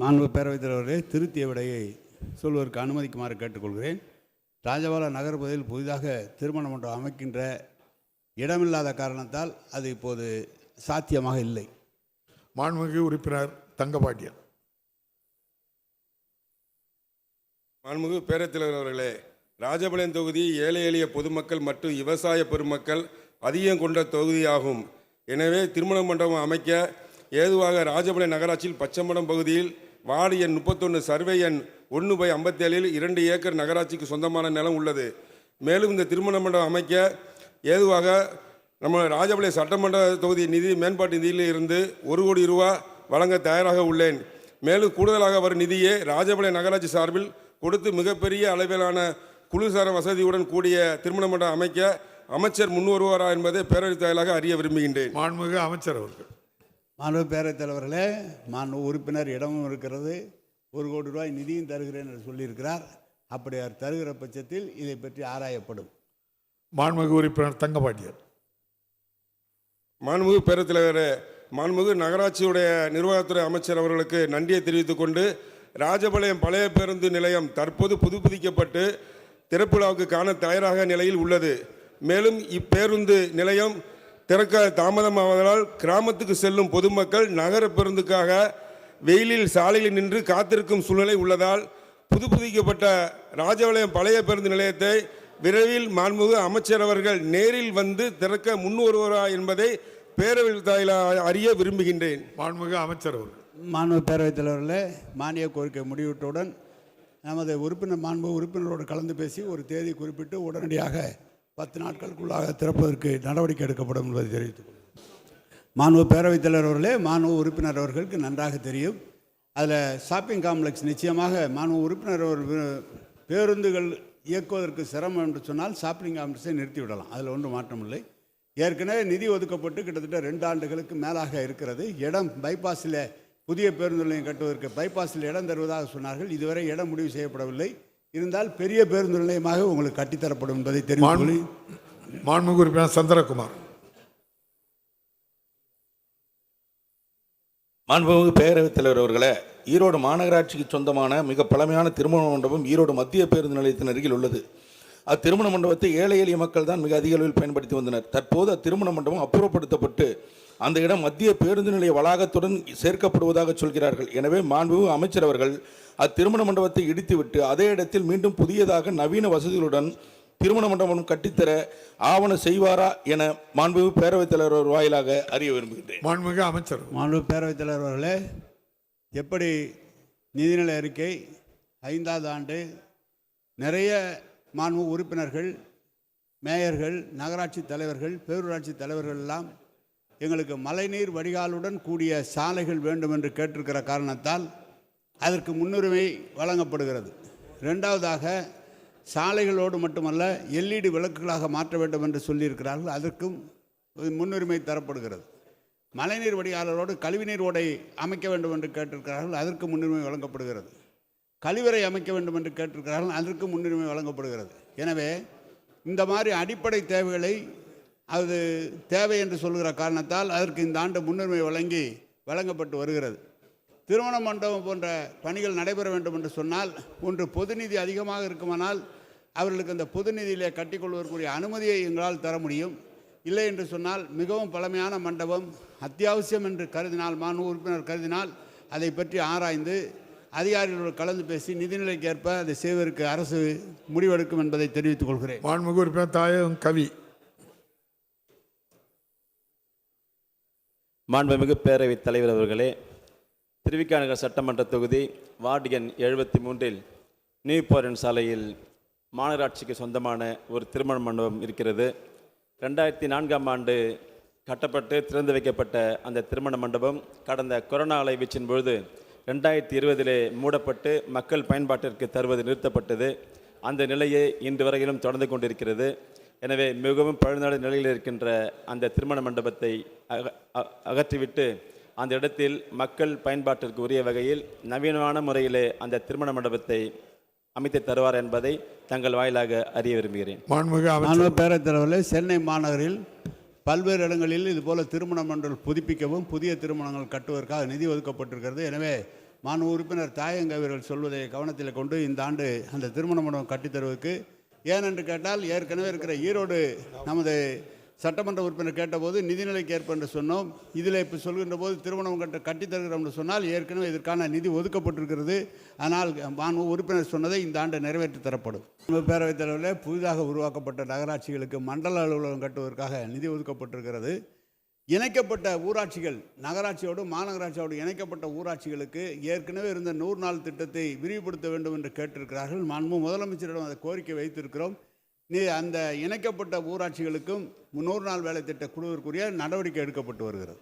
மாண்பு பேரவைத் தலைவரே திருத்திய விடையை சொல்வதற்கு அனுமதிக்குமாறு கேட்டுக்கொள்கிறேன். ராஜபால நகர் பகுதியில் புதிதாக திருமண மண்டபம் அமைக்கின்ற இடமில்லாத காரணத்தால் அது இப்போது சாத்தியமாக இல்லை. மாண்புமிகு உறுப்பினர் தங்கபாண்டியன் மாண்புமிகு பேரத்தலைவர் அவர்களே ராஜபாளையம் தொகுதி ஏழை எளிய பொதுமக்கள் மற்றும் விவசாய பெருமக்கள் அதிகம் கொண்ட தொகுதியாகும். எனவே திருமண மண்டபம் அமைக்க ஏதுவாக ராஜபாளையம் நகராட்சியில் பச்சம்படம் பகுதியில் வார்டு எண் முப்பத்தொன்று சர்வே எண் ஒன்று பை ஐம்பத்தேழில் இரண்டு ஏக்கர் நகராட்சிக்கு சொந்தமான நிலம் உள்ளது. மேலும் இந்த திருமண மண்டபம் அமைக்க ஏதுவாக நம்ம ராஜபாளையம் சட்டமன்ற தொகுதி நிதி மேம்பாட்டு நிதியில் இருந்து ஒரு கோடி ரூபா வழங்க தயாராக உள்ளேன். மேலும் கூடுதலாக வரும் நிதியை ராஜபாளையம் நகராட்சி சார்பில் கொடுத்து மிகப்பெரிய அளவிலான குளிர்சார வசதியுடன் கூடிய திருமண மண்டபம் அமைக்க அமைச்சர் முன்வருவாரா என்பதை பேரவைத் தலைவராக அறிய விரும்புகின்றேன். மாண்புமிகு அமைச்சர் அவர்கள். மாண்பு பேரவைத் தலைவர்களே மாண்பு உறுப்பினர் இடமும் இருக்கிறது. ஒரு கோடி ரூபாய் நிதியும் தருகிறேன் என்று சொல்லியிருக்கிறார். அப்படி அவர் தருகிற பட்சத்தில் இதை பற்றி ஆராயப்படும். மாண்புமிகு உறுப்பினர் தங்கபாண்டியன். மாண்புமிகு பேரவைத் தலைவரே மாண்புமிகு நகராட்சியுடைய நிர்வாகத்துறை அமைச்சர் அவர்களுக்கு நன்றியை தெரிவித்துக் கொண்டு ராஜபாளையம் பழைய பேருந்து நிலையம் தற்போது புதுப்பிக்கப்பட்டு திறப்பு விழாவுக்கு காண தயாராக நிலையில் உள்ளது. மேலும் இப்பேருந்து நிலையம் திறக்க தாமதமாவதால் கிராமத்துக்கு செல்லும் பொதுமக்கள் நகர பேருந்துக்காக வெயிலில் சாலையில் நின்று காத்திருக்கும் சூழ்நிலை உள்ளதால் புதுப்பிக்கப்பட்ட ராஜபாளையம் பழைய பேருந்து நிலையத்தை விரைவில் மாண்புமிகு அமைச்சர் அவர்கள் நேரில் வந்து திறக்க முன் வருவாரா என்பதை பேரவைத் தலைவர் அறிய விரும்புகின்றேன். மாண்புமிகு அமைச்சர் அவர்கள். மாண்பு பேரவைத் தலைவர்களே மானிய கோரிக்கை முடிவிட்டவுடன் நமது உறுப்பினர் மாண்பு உறுப்பினரோடு கலந்து பேசி ஒரு தேதி குறிப்பிட்டு உடனடியாக பத்து நாட்களுக்குள்ளாக திறப்பதற்கு நடவடிக்கை எடுக்கப்படும் என்பதை தெரிவித்துக் மாணவ பேரவைத் தலைவர் அவர்களே மாணவ உறுப்பினர் அவர்களுக்கு நன்றாக தெரியும். அதில் ஷாப்பிங் காம்ப்ளெக்ஸ் நிச்சயமாக மாணவ உறுப்பினர் அவர் பேருந்துகள் இயக்குவதற்கு சிரமம் என்று சொன்னால் ஷாப்பிங் காம்ப்ளெக்ஸை நிறுத்திவிடலாம். அதில் ஒன்றும் மாற்றமில்லை ஏற்கனவே நிதி ஒதுக்கப்பட்டு கிட்டத்தட்ட ரெண்டு ஆண்டுகளுக்கு மேலாக இருக்கிறது. இடம் பைபாஸில் புதிய பேருந்து நிலையம் கட்டுவதற்கு பைபாஸில் இடம் தருவதாக சொன்னார்கள். இதுவரை இடம் முடிவு செய்யப்படவில்லை. இருந்தால் பெரிய பேருந்து நிலையமாக உங்களுக்கு கட்டித்தரப்படும் என்பதை தெரிவித்துக் கொள்ளி மாண்புமிகு உறுப்பினர் சந்திரகுமார். மாண்புமிகு பேரவைத் தலைவர் அவர்களே ஈரோடு மாநகராட்சிக்கு சொந்தமான மிக பழமையான திருமண மண்டபம் ஈரோடு மத்திய பேருந்து நிலையத்தின் அருகில் உள்ளது. அத்திருமண மண்டபத்தை ஏழை எளிய மக்கள் தான் மிக அதிக அளவில் பயன்படுத்தி வந்தனர். தற்போது அத்திருமண மண்டபம் அப்புறப்படுத்தப்பட்டு அந்த இடம் மத்திய பேருந்து நிலைய வளாகத்துடன் சேர்க்கப்படுவதாக சொல்கிறார்கள் எனவே மாண்புமிகு அமைச்சர் அவர்கள் அத்திருமண மண்டபத்தை இடித்துவிட்டு அதே இடத்தில் மீண்டும் புதியதாக நவீன வசதிகளுடன் திருமண மண்டபம் கட்டித்தர ஆவண செய்வாரா என மாண்புமிகு பேரவைத் தலைவர் வாயிலாக அறிய விரும்புகின்றேன் மாண்புமிகு அமைச்சர். மாண்பு பேரவைத் தலைவர் அவர்களே எப்படி நிதிநிலை அறிக்கை ஐந்தாவது ஆண்டு நிறைய மாண்பு உறுப்பினர்கள் மேயர்கள் நகராட்சி தலைவர்கள் பேரூராட்சி தலைவர்கள் எல்லாம் எங்களுக்கு மழைநீர் வடிகாலுடன் கூடிய சாலைகள் வேண்டும் என்று கேட்டிருக்கிற காரணத்தால் அதற்கு முன்னுரிமை வழங்கப்படுகிறது. ரெண்டாவதாக சாலைகளோடு மட்டுமல்ல எல்இடி விளக்குகளாக மாற்ற வேண்டும் என்று சொல்லியிருக்கிறார்கள். அதற்கும் முன்னுரிமை தரப்படுகிறது. மழைநீர் வடிகாலரோடு கழிவுநீர் ஓடை அமைக்க வேண்டும் என்று கேட்டிருக்கிறார்கள். அதற்கு முன்னுரிமை வழங்கப்படுகிறது. கழிவறை அமைக்க வேண்டும் என்று கேட்டிருக்கிறார்கள். அதற்கு முன்னுரிமை வழங்கப்படுகிறது. எனவே இந்த மாதிரி அடிப்படை தேவைகளை அது தேவை என்று சொல்கிற காரணத்தால் அதற்கு இந்த ஆண்டு முன்னுரிமை வழங்கி வழங்கப்பட்டு வருகிறது. திருமண மண்டபம் போன்ற பணிகள் நடைபெற வேண்டும் என்று சொன்னால் ஒன்று பொது நிதி அதிகமாக இருக்குமானால் அவர்களுக்கு அந்த பொது நிதியிலே கட்டிக்கொள்வதற்குரிய அனுமதியை எங்களால் தர முடியும். இல்லை என்று சொன்னால் மிகவும் பழமையான மண்டபம் அத்தியாவசியம் என்று கருதினால் மாண்பு உறுப்பினர் கருதினால் அதை பற்றி ஆராய்ந்து அதிகாரிகளோடு கலந்து பேசி நிதிநிலைக்கு ஏற்ப அதை செய்வதற்கு அரசு முடிவெடுக்கும் என்பதை தெரிவித்துக் கொள்கிறேன். மாண்புமிகு உறுப்பினர் தாயகம் கவி. மாண்புமிகு பேரவைத் தலைவர் அவர்களே திருவிக்காநகர் சட்டமன்ற தொகுதி வார்டு எண் எழுபத்தி மூன்றில் நியூபாரன் சாலையில் மாநகராட்சிக்கு சொந்தமான ஒரு திருமண மண்டபம் இருக்கிறது. ரெண்டாயிரத்தி நான்காம் ஆண்டு கட்டப்பட்டு திறந்து வைக்கப்பட்ட அந்த திருமண மண்டபம் கடந்த கொரோனா அலைவீச்சின் பொழுது ரெண்டாயிரத்தி இருபதிலே மூடப்பட்டு மக்கள் பயன்பாட்டிற்கு தருவது நிறுத்தப்பட்டது. அந்த நிலையே இன்று வரையிலும் தொடர்ந்து கொண்டிருக்கிறது. எனவே மிகவும் பழுநாடு நிலையில் இருக்கின்ற அந்த திருமண மண்டபத்தை அகற்றிவிட்டு அந்த இடத்தில் மக்கள் பயன்பாட்டிற்கு உரிய வகையில் நவீனமான முறையிலே அந்த திருமண மண்டபத்தை அமைத்து தருவார் என்பதை தங்கள் வாயிலாக அறிய விரும்புகிறேன். மாண்புமிகு தலைவர்களே சென்னை மாநகரில் பல்வேறு இடங்களில் இதுபோல திருமண மண்டல் புதுப்பிக்கவும் புதிய திருமணங்கள் கட்டுவதற்காக நிதி ஒதுக்கப்பட்டிருக்கிறது. எனவே மாண்பு உறுப்பினர் தாயங்க அவர்கள் சொல்வதை கவனத்தில் கொண்டு இந்த ஆண்டு அந்த திருமண மண்டபம் கட்டித்தருவதற்கு. ஏனென்று கேட்டால் ஏற்கனவே இருக்கிற ஈரோடு நமது சட்டமன்ற உறுப்பினர் கேட்டபோது நிதிநிலைக்கு ஏற்ப என்று சொன்னோம். இதில் இப்போ சொல்கின்ற போது திருமணம் கட்ட கட்டித்தருகிறோம் என்று சொன்னால் ஏற்கனவே இதற்கான நிதி ஒதுக்கப்பட்டிருக்கிறது. ஆனால் மாண்பு உறுப்பினர் சொன்னதை இந்த ஆண்டு நிறைவேற்றி தரப்படும். பேரவைத் தலைவரில் புதிதாக உருவாக்கப்பட்ட நகராட்சிகளுக்கு மண்டல அலுவலகம் கட்டுவதற்காக நிதி ஒதுக்கப்பட்டிருக்கிறது. இணைக்கப்பட்ட ஊராட்சிகள் நகராட்சியோடு மாநகராட்சியோடு இணைக்கப்பட்ட ஊராட்சிகளுக்கு ஏற்கனவே இருந்த நூறு நாள் திட்டத்தை விரிவுபடுத்த வேண்டும் என்று கேட்டிருக்கிறார்கள். மாண்பு முதலமைச்சரிடம் அதை கோரிக்கை வைத்திருக்கிறோம். நீ அந்த இணைக்கப்பட்ட ஊராட்சிகளுக்கும் முன்னூறு நாள் வேலை திட்ட குழுவிற்குரிய நடவடிக்கை எடுக்கப்பட்டு வருகிறது.